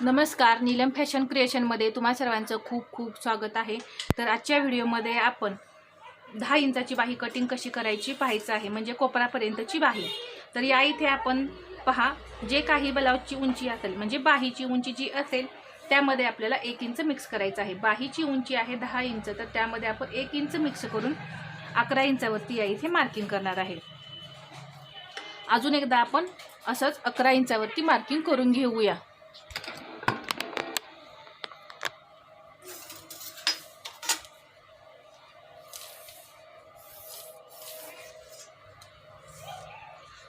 नमस्कार नीलम फॅशन क्रिएशनमध्ये तुम्हा सर्वांचं खूप खूप स्वागत आहे. तर आजच्या व्हिडिओमध्ये आपण दहा इंचाची बाही कटिंग कशी करायची पाहायचं आहे. म्हणजे कोपरापर्यंतची बाही. तर या इथे आपण पहा जे काही ब्लाऊजची उंची असेल म्हणजे बाहीची उंची जी असेल त्यामध्ये आपल्याला एक इंच मिक्स करायचं आहे. बाहीची उंची आहे दहा इंच तर त्यामध्ये आपण एक इंच मिक्स करून अकरा इंचावरती या इथे मार्किंग करणार आहे. अजून एकदा आपण असंच अकरा इंचावरती मार्किंग करून घेऊया.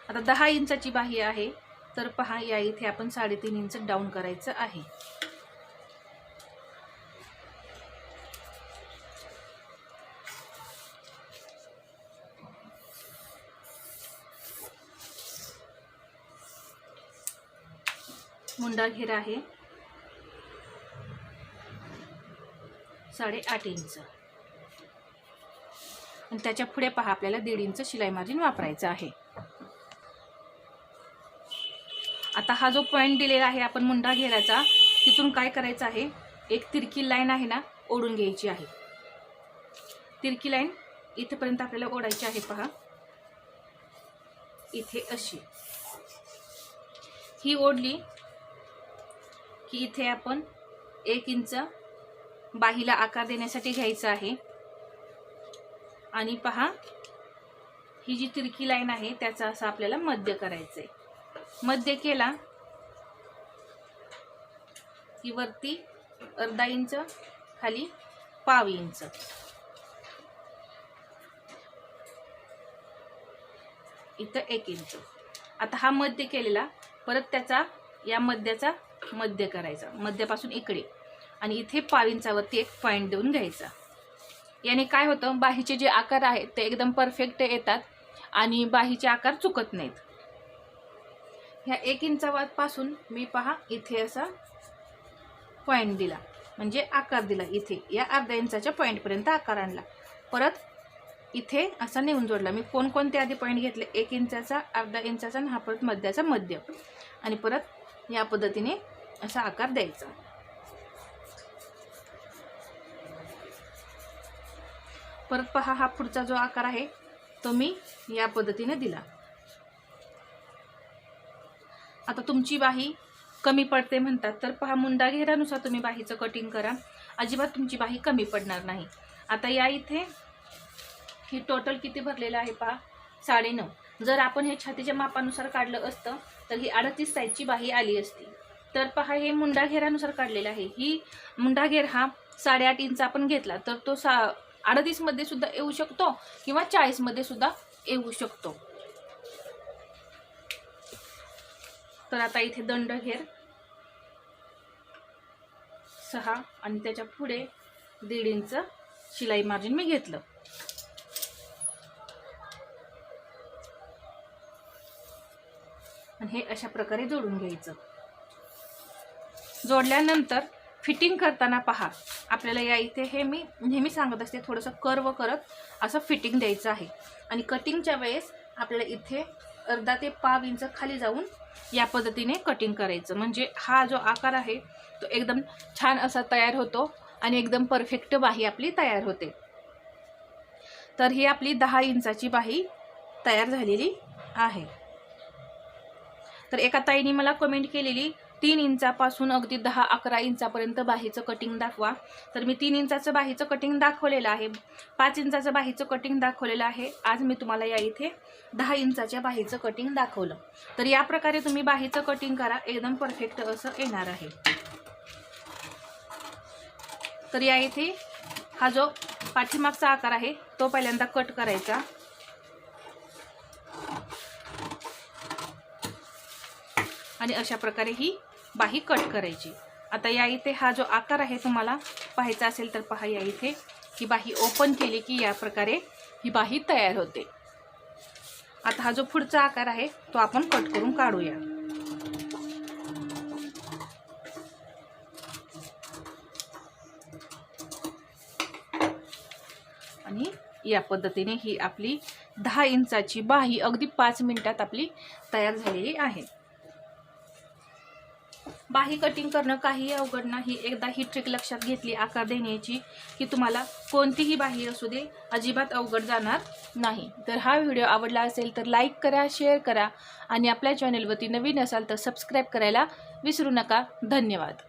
आता दहा इंचाची बाही आहे. तर पहा या इथे आपण साडेतीन इंच डाऊन करायचं आहे. मुंडा घेर आहे. साडेआठ इंच. आणि त्याच्या पुढे पहा आपल्याला दीड इंच शिलाई मार्जिन वापरायचं आहे. आता हा जो पॉईंट दिलेला आहे आपण मुंडा घेराचा तिथून काय करायचं आहे? एक तिरकी लाईन आहे ना ओढून घ्यायची आहे. तिरकी लाईन इथेपर्यंत आपल्याला ओढायची आहे पहा. इथे अशी. ही ओढली की इथे आपण एक इंच बाहीला आकार देण्यासाठी घ्यायचा आहे. आणि पहा ही जी तिरकी लाईन आहे त्याचा असं आपल्याला मध्य करायचं आहे मध्य केला. की वरती अर्धा इंच खाली पाव इंच. इथं एक इंच. आता हा मध्य केलेला परत त्याचा या मध्याचा मध्य करायचा. मध्यापासून इकडे. आणि इथे पाव इंचावरती एक पॉईंट देऊन घ्यायचा. याने काय होतं? बाहीचे जे आकार आहेत ते एकदम परफेक्ट येतात आणि बाहीचे आकार चुकत नाहीत. ह्या एक इंचापासून मी पहा इथे असा पॉईंट दिला. म्हणजे आकार दिला इथे. या अर्ध्या इंचाच्या पॉईंटपर्यंत आकार आणला. परत इथे असा नेऊन जोडला. मी कोणकोणते आधी पॉईंट घेतले? एक इंचाचा अर्धा इंचाचा आणि हा परत मध्याचा मध्य आणि परत या पद्धतीने असा आकार द्यायचा. परत पहा हा पुढचा जो आकार आहे तो मी या पद्धतीने दिला. आता तुमची बाही कमी पडते म्हणतात. तर पहा मुंडा घेरानुसार तुम्ही बाहीचं कटिंग करा. अजिबात तुमची बाही कमी पडणार नाही. आता या इथे ही टोटल किती भरलेलं आहे पहा? साडेनऊ. जर आपण हे छातीच्या मापानुसार काढलं असतं तर ही अडतीस साईजची बाही आली असती. तर पहा हे मुंडा घेरानुसार काढलेलं आहे. ही मुंडा घेर हा साडेआठ इंच आपण घेतला तर तो सा अडतीसमध्ये सुद्धा येऊ शकतो किंवा चाळीसमध्ये सुद्धा येऊ शकतो. तर आता इथे दंड घेर. सहा. आणि त्याच्या पुढे दीड इंच शिलाई मार्जिन मी घेतलं. आणि हे अशा प्रकारे जोडून घ्यायचं. जोडल्यानंतर फिटिंग करताना पहा आपल्याला या इथे हे मी नेहमी सांगत असते थोडंसं कर्व करत असं फिटिंग द्यायचं आहे. आणि कटिंगच्या वेळेस आपल्याला इथे अर्धा ते पाव इंच खाली जाऊन या पद्धतीने कटिंग करायचं. म्हणजे हा जो आकार आहे तो एकदम छान असा तयार होतो आणि एकदम परफेक्ट बाही आपली तयार होते. तर ही आपली दहा इंचाची बाही तयार झालेली आहे. तर एका ताईने मला कमेंट केलेली तीन इंचापासून अगदी दहा अकरा इंचापर्यंत बाहीचं कटिंग दाखवा. तर मी तीन इंचाचं बाहीचं कटिंग दाखवलेलं आहे. पाच इंचाचं बाहीचं कटिंग दाखवलेलं आहे. आज मी तुम्हाला या इथे दहा इंचाच्या बाहीचं कटिंग दाखवलं. तर या प्रकारे तुम्ही बाहीचं कटिंग करा. एकदम परफेक्ट असं येणार आहे. तर या इथे हा जो पाठीमागचा आकार आहे तो पहिल्यांदा कट करायचा. आणि अशा प्रकारे ही बाही कट करायची. आता या इथे हा जो आकार आहे तुम्हाला पाहायचा असेल तर पहा या इथे ही बाही ओपन केली की या प्रकारे ही बाही तयार होते. आता हा जो पुढचा आकार आहे तो आपण कट करून काढूया. आणि या पद्धतीने ही आपली दहा इंचाची बाही अगदी पाच मिनिटात आपली तयार झालेली आहे. बाही कटिंग करणं काही अवघड नाही. एकदा ही ट्रिक लक्षात घेतली आकार देण्याची की तुम्हाला कोणतीही बाही असू दे अजिबात अवघड जाणार नाही. तर हा व्हिडिओ आवडला असेल तर लाईक करा शेअर करा आणि आपल्या चॅनलवरती नवीन असाल तर सबस्क्राईब करायला विसरू नका. धन्यवाद.